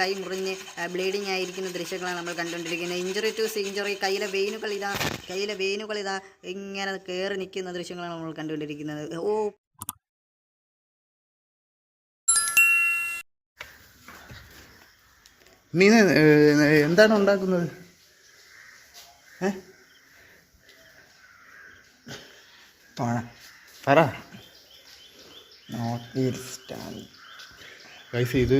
കൈ മുറിഞ്ഞ് ബ്ലീഡിങ് ആയിരിക്കുന്ന ദൃശ്യങ്ങളാണ് നമ്മൾ കണ്ടുകൊണ്ടിരിക്കുന്നത്. ഇഞ്ചുറി ടു ഇഞ്ചുറി കയ്യിലെ വെയിനുകൾ ഇതാ കയ്യിലെ വെയിനുകൾ ഇതാ ഇങ്ങനെ കയറി നിൽക്കുന്ന ദൃശ്യങ്ങളാണ് നമ്മൾ കണ്ടുകൊണ്ടിരിക്കുന്നത്. ഓ. നീ എന്താണ് ഉണ്ടാക്കുന്നത്? പറ ഗൈസ് ഇത്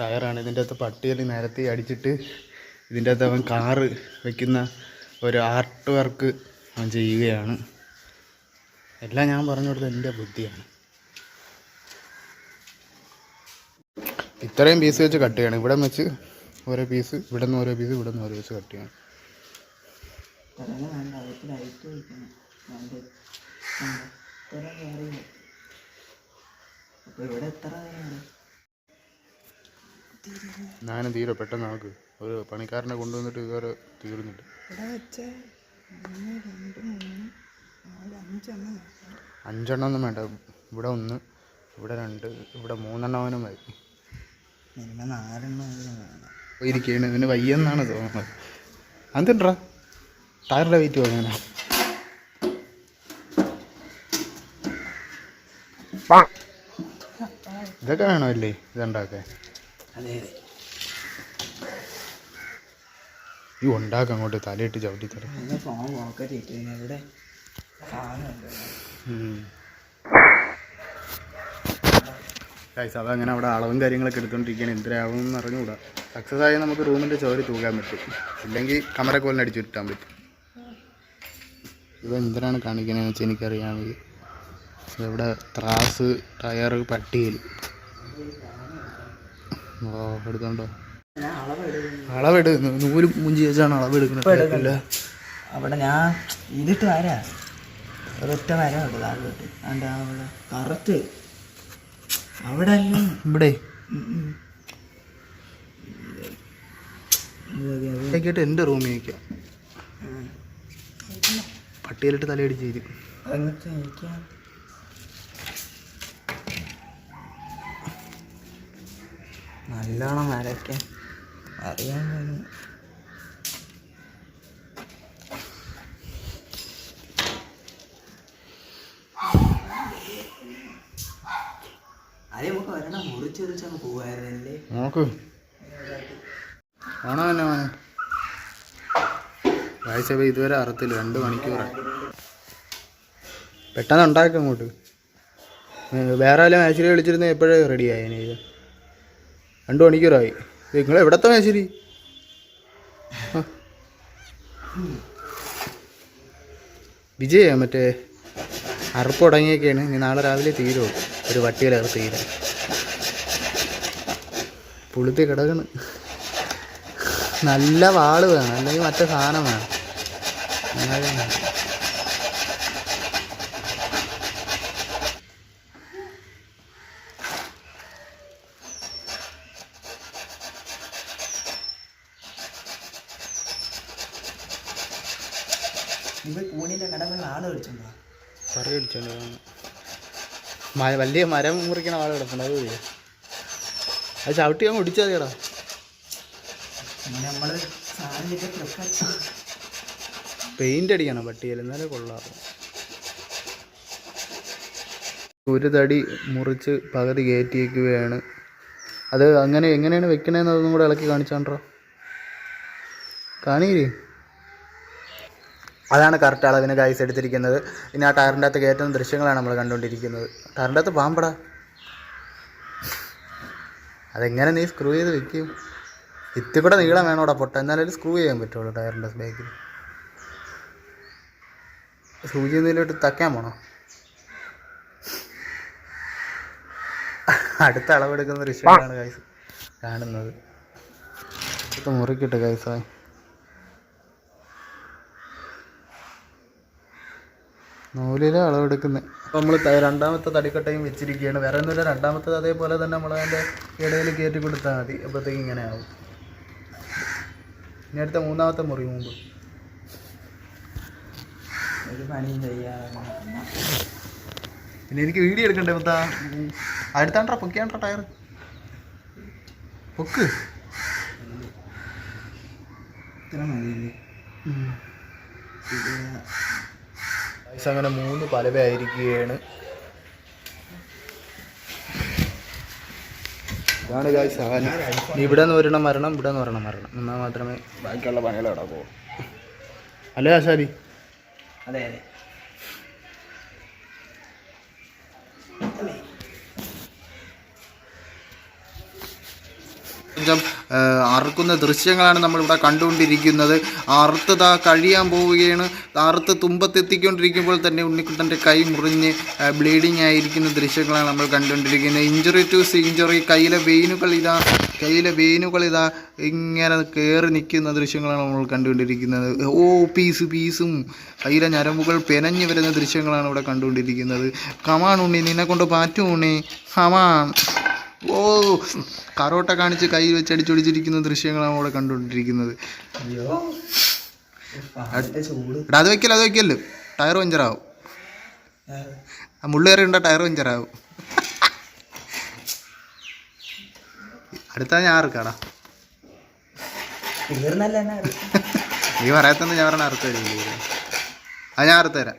ടയറാണ്. ഇതിന്റെ അകത്ത് പട്ടികളി നിരത്തി അടിച്ചിട്ട് ഇതിന്റെ അകത്ത് അവൻ കാറ് വയ്ക്കുന്ന ഒരു ആർട്ട് വർക്ക് അവൻ ചെയ്യുകയാണ്. എല്ലാം ഞാൻ പറഞ്ഞു കൊടുത്തത് എന്റെ ബുദ്ധിയാണ്. ഇത്രയും പീസ് വെച്ച് കട്ട് ചെയ്യണം. ഇവിടെ വെച്ച് ഓരോ പീസ് ഇവിടെ നിന്ന് ഓരോ പീസ് ഇവിടെ നിന്ന് ഓരോ പീസ് കട്ട് ചെയ്യണം. ഇവിടെ എത്ര ഞാനും തീരെ പെട്ടെന്ന് ആക്ക് ഒരു പണിക്കാരനെ കൊണ്ടുവന്നിട്ട് ഇതുവരെ തീർന്നിട്ട് ഇവിടെ വെച്ച് രണ്ട് മൂന്ന് നാല് അഞ്ചെണ്ണം ഒന്നും വേണ്ട. ഇവിടെ ഒന്ന് ഇവിടെ രണ്ട് ഇവിടെ മൂന്നെണ്ണവനും മതി ഇരിക്കുകയാണ് ഇതിന് വയ്യെന്നാണ് തോന്നുന്നത്. അതെന്താ ടയറിന്റെ വെയിറ്റ് പോകാനാ ഇതൊക്കെ വേണമല്ലേ ഇതുണ്ടാക്കാൻ? അതെ അതെ. ഈ ഉണ്ടാക്ക അങ്ങോട്ട് തലയിട്ട് ചവിട്ടി തരാം. ഫോൺ പോക്കറ്റ് ഇവിടെ അതങ്ങനെ അവിടെ അളവും കാര്യങ്ങളൊക്കെ എടുത്തോണ്ടിരിക്കുകയാണ് എന്തരാവും എന്ന് അറിഞ്ഞുകൂടാ. സക്സസ് ആയാൽ നമുക്ക് റൂമിന്റെ ചോര് തൂക്കാൻ പറ്റും. ഇല്ലെങ്കിൽ കമരക്കോലിന് അടിച്ചു കിട്ടാൻ പറ്റും. ഇവ എന്തിനാണ് കാണിക്കണമെന്ന് വെച്ചാൽ എനിക്കറിയാമെങ്കിൽ ഇവിടെ ത്രാസ് ടയർ പട്ടിയിൽ ഓ അളവെടുക്കുന്നു അളവെടു. നൂൽ മുഞ്ചി വെച്ചാണ് അളവെടുക്കുന്നത് അവിടെ ഞാൻ ഇതിട്ട് വരാ. ഒരൊറ്റ വര ഉണ്ട് താഴോട്ട്. അവിടെ? കറക്റ്റ് അവിടെ ഇവിടെ. കേട്ട് എന്റെ റൂമിൽ വയ്ക്കാം പട്ടിയിലിട്ട് തലയടിച്ച് തരും അങ്ങനത്തെ എനിക്ക് നല്ലോണം വരയ്ക്കാൻ അറിയാൻ മുറിച്ച് നോക്ക്. ഓണം തന്നെ മോനെ? കാഴ്ച ഇതുവരെ അറുത്തില്ല. രണ്ട് മണിക്കൂറാണ് പെട്ടെന്ന് ഉണ്ടാക്കും അങ്ങോട്ട്. ഏ, വേറെ വല്ല മാച്ചിൽ വിളിച്ചിരുന്ന എപ്പോഴും റെഡിയായി ഇത്? രണ്ട് മണിക്കൂറായി. നിങ്ങൾ എവിടത്തെ മേശരി. വിജയ മറ്റേ അറുപ്പ് തുടങ്ങിയൊക്കെയാണ്. ഇനി നാളെ രാവിലെ തീരോ ഒരു വട്ടിയിലറുത്ത് തീര പുളുത്തി കിടക്കണ്. നല്ല വാൾ വേണം. അല്ലെങ്കിൽ മറ്റേ സാധനം വേണം അങ്ങനെ വേണം. ഇത് കൂണിന്റെ കടകളിൽ ആൾ പറ വലിയ മരം മുറിക്കണ ആൾ കിടപ്പുണ്ട് അത് പോയി. അത് ചവിട്ടി അങ്ങ് ഒടിച്ചാൽ മതിയടാ. പെയിന്റ് അടിക്കണം പട്ടിയിൽ എന്നാലേ കൊള്ളാം ഒരു തടി മുറിച്ച് പകുതി കയറ്റിയേക്കുകയാണ് അത് അങ്ങനെ എങ്ങനെയാണ് വെക്കണേന്ന് അതൊന്നും കൂടെ ഇളക്കി കാണിച്ചാണ്ടോ? കാണിയില്ലേ? അതാണ് കറക്റ്റ് അളവിന് ഗൈസ് എടുത്തിരിക്കുന്നത്. ഇനി ആ ടയറിന്റെ അകത്ത് കയറ്റുന്ന ദൃശ്യങ്ങളാണ് നമ്മൾ കണ്ടുകൊണ്ടിരിക്കുന്നത്. ടയറിന്റെ അകത്ത് പാമ്പടാ. അതെങ്ങനെ നീ സ്ക്രൂ ചെയ്ത് വെക്കും? ഇത്തി കൂടെ നീളം വേണോടാ പൊട്ട. എന്നാലും സ്ക്രൂ ചെയ്യാൻ പറ്റുള്ളൂ ടയറിന്റെ ബാക്കിൽ സൂചി എന്തെങ്കിലും തക്കാൻ പോണോ? അടുത്ത അളവെടുക്കുന്ന ദൃശ്യങ്ങളാണ് ഗൈസ് കാണുന്നത്. ഇത് ഗൈസായി ഗൈസ് നൂലിലെ അളവെടുക്കുന്നത് നമ്മൾ രണ്ടാമത്തെ തടിക്കട്ടയും വെച്ചിരിക്കുകയാണ് വേറെ ഒന്നുമില്ല രണ്ടാമത്തത് അതേപോലെ തന്നെ നമ്മൾ അതിന്റെ ഇടയിൽ കയറ്റി കൊടുത്താൽ മതി. അപ്പോഴത്തേക്ക് ഇങ്ങനെ ആവും. ഇനി അടുത്ത മൂന്നാമത്തെ മുറി മുമ്പ്. ഒരു പണിയും ചെയ്യാതെ പിന്നെ എനിക്ക് വീഡിയോ എടുക്കണ്ടേ പത്താ അടുത്താണ്ടാ? പൊക്കിയാണ്ടാ ടയർ പൊക്ക്. ഇത്ര മതിയില്ലേ? ഗൈസ് അങ്ങനെ മൂന്ന് പലവയായിരിക്കുകയാണ്. ഇതാണ് ഗായ്സ് സാധനം ഇവിടെ നിന്ന് ഒരെണ്ണം മരണം ഇവിടെ നിന്ന് ഒരെണ്ണം മരണം എന്നാൽ മാത്രമേ ബാക്കിയുള്ള പണികൾ നടക്കൂ അല്ലേ ആശാരി? അതെ അതെ. അറുക്കുന്ന ദൃശ്യങ്ങളാണ് നമ്മളിവിടെ കണ്ടുകൊണ്ടിരിക്കുന്നത്. അറുത്ത് താ കഴിയാൻ പോവുകയാണ്. അറുത്ത് തുമ്പത്തെത്തിക്കൊണ്ടിരിക്കുമ്പോൾ തന്നെ ഉണ്ണിക്കുട്ടന്റെ കൈ മുറിഞ്ഞ് ബ്ലീഡിങ് ആയിരിക്കുന്ന ദൃശ്യങ്ങളാണ് നമ്മൾ കണ്ടുകൊണ്ടിരിക്കുന്നത്. ഇഞ്ചുറി ടു ഇഞ്ചുറി കയ്യിലെ വെയിനുകൾ ഇതാ കയ്യിലെ വെയിനുകൾ ഇതാ ഇങ്ങനെ കയറി നിൽക്കുന്ന ദൃശ്യങ്ങളാണ് നമ്മൾ കണ്ടുകൊണ്ടിരിക്കുന്നത്. ഓ പീസ് പീസും കയ്യിലെ ഞരമ്പുകൾ പെനഞ്ഞു വരുന്ന ദൃശ്യങ്ങളാണ് ഇവിടെ കണ്ടുകൊണ്ടിരിക്കുന്നത്. കമാൺ ഉണ്ണി നിന്നെ കൊണ്ട് പാറ്റും ഉണ്ണി. കമാൺ ഓ കറോട്ട കാണിച്ച് കൈ വെച്ച് അടിച്ചൊടിച്ചിരിക്കുന്ന ദൃശ്യങ്ങളാണ് അവിടെ കണ്ടുകൊണ്ടിരിക്കുന്നത്. എടാ അത് വെക്കല്ലോ അത് വെക്കല്ലോ. ടയർ പഞ്ചറാവും. ആ മുള്ളേറി ഉണ്ട ടയർ പഞ്ചറാവും. അടുത്ത ഞാൻ എന്നാ നീ പറയാത്തന്ന് ഞാൻ പറഞ്ഞ അറുത്ത് തരില്ലേ അത് ഞാൻ അറുത്ത് തരാം?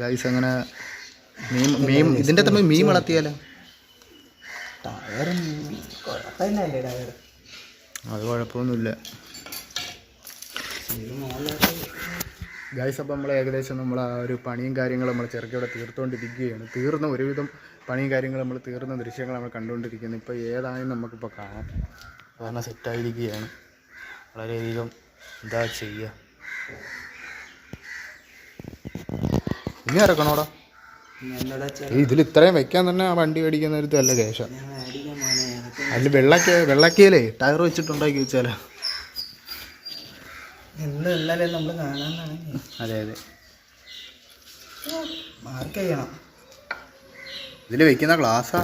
ഗൈസ് അങ്ങനെ മീൻ മീൻ ഇതിന്റെ തമ്മിൽ മീൻ വളർത്തിയാലോ? ടയർ കുഴപ്പമില്ലല്ലേ ടയർ അത് കുഴപ്പമൊന്നുമില്ല. ഗൈസ് അപ്പം നമ്മൾ ഏകദേശം നമ്മൾ ആ ഒരു പണിയും കാര്യങ്ങളും നമ്മൾ ചെറുക്കവിടെ തീർത്തുകൊണ്ടിരിക്കുകയാണ് തീർന്ന ഒരുവിധം പണിയും കാര്യങ്ങളും നമ്മൾ തീർന്ന ദൃശ്യങ്ങൾ നമ്മൾ കണ്ടുകൊണ്ടിരിക്കുന്നു ഇപ്പോൾ ഏതായാലും നമുക്കിപ്പോൾ കാണാം. കാരണം സെറ്റായിരിക്കുകയാണ്. വളരെയധികം എന്താ ചെയ്യുക ഇനി ഇറക്കണോടാ ഇതിൽ ഇത്രയും വെക്കാൻ തന്നെ ആ വണ്ടി മേടിക്കുന്ന ഒരു നല്ല കേശ അതിൽ വെള്ളക്ക വെള്ളക്കയിലേ ടയർ വെച്ചിട്ടുണ്ടാക്കി വെച്ചാലോ അതെ അതെ. ഇതിൽ ഇതിൽ വെക്കുന്ന ഗ്ലാസ്സാ?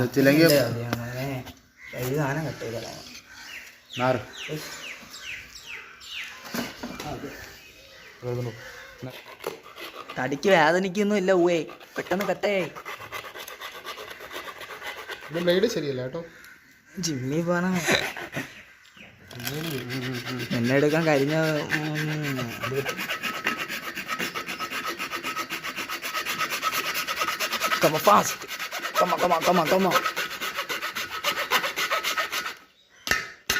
വെച്ചില്ലെങ്കിൽ സാധനം കട്ട് നാറ് തടിക്ക് വേദനിക്കൊന്നും ഇല്ല ഊവേ. പെട്ടെന്ന് കട്ടേ ഇത് ബ്ലേഡ് ശരിയല്ല കേട്ടോ. ജിമ്മി പോണ. എന്നെ എടുക്കാൻ കഴിഞ്ഞ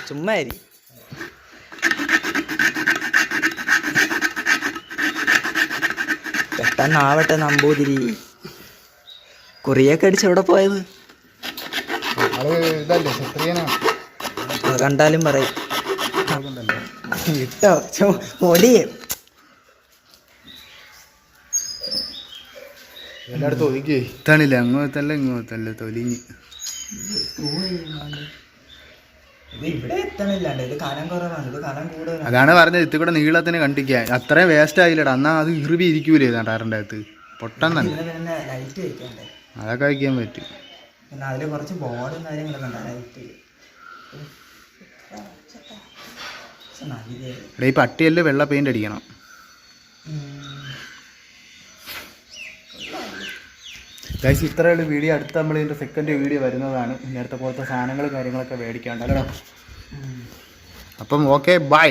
ചുമ്മാരി. പെട്ടെന്നാവട്ടെ നമ്പൂതിരി. കുറിയൊക്കെ അടിച്ച് എവിടെ പോയത്? കണ്ടാലും പറയും. ഇട്ടോ ഒടിയെ എല്ലായിടത്തും ഒതുക്കി ഇതാണില്ല അങ്ങോട്ടല്ല ഇങ്ങോട്ടല്ല തൊലിഞ്ഞ്. ഇത് ഇവിടെ എത്തണില്ലാണ്ട്. ഇത് കനം കുറവാണ്. ഇത് കനം കൂടുതലാണ്. അതാണ് പറഞ്ഞത്. ഇത്തി കൂടെ നീളത്തിന് കണ്ടിക്കാൻ അത്രയും വേസ്റ്റ് ആയില്ലടാ. എന്നാ അത് ഇറുവി ഇരിക്കൂലേ ടയറിന്റെ അകത്ത്. ഇതിന് പിന്നെ ലൈറ്റ് വെക്കണ്ടേ? അതൊക്കെ വയ്ക്കാൻ പറ്റും. പിന്നെ അതിൽ കുറച്ച് ബോർഡും കാര്യങ്ങളൊക്കെ ഉണ്ട്. ലൈറ്റ് നല്ല ഈ പട്ടിയല്ലേ വെള്ള പെയിന്റ് അടിക്കണം. ഗൈസ് ഇത്രയുള്ള വീഡിയോ. അടുത്ത് നമ്മൾ ഇതിന്റെ സെക്കൻഡ് വീഡിയോ വരുന്നതാണ്. നേരത്തെ പോലത്തെ സാധനങ്ങൾ കാര്യങ്ങളൊക്കെ മേടിക്കാണ്ടല്ലോ അപ്പം ഓക്കെ ബൈ.